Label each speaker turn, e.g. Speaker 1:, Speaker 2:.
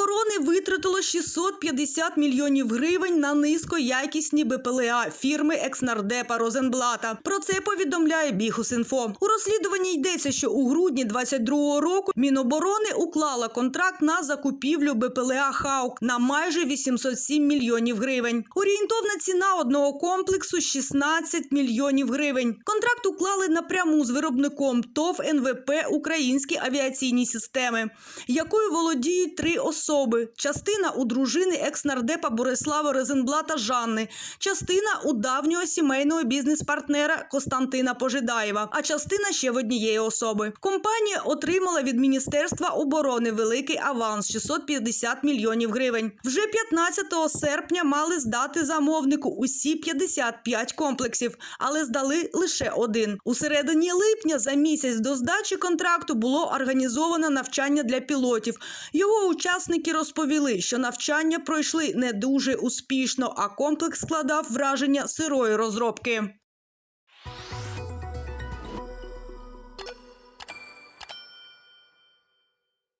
Speaker 1: Міноборони витратило 650 мільйонів гривень на низькоякісні БПЛА фірми екснардепа Розенблата. Про це повідомляє Бігус.Інфо. У розслідуванні йдеться, що у грудні 22-го року Міноборони уклала контракт на закупівлю БПЛА Хаук на майже 807 мільйонів гривень. Орієнтовна ціна одного комплексу 16 мільйонів гривень. Контракт уклали напряму з виробником ТОВ НВП Українські авіаційні системи, якою володіють три особи: частина у дружини екснардепа Борислава Розенблата Жанни, частина у давнього сімейного бізнес-партнера Костянтина Пожидаєва, а частина ще в однієї особи. Компанія отримала від Міністерства оборони великий аванс 650 мільйонів гривень. Вже 15 серпня мали здати замовнику усі 55 комплексів, але здали лише один. У середині липня за місяць до здачі контракту було організовано навчання для пілотів. Його учасники розповіли, що навчання пройшли не дуже успішно, а комплекс складав враження сирої розробки.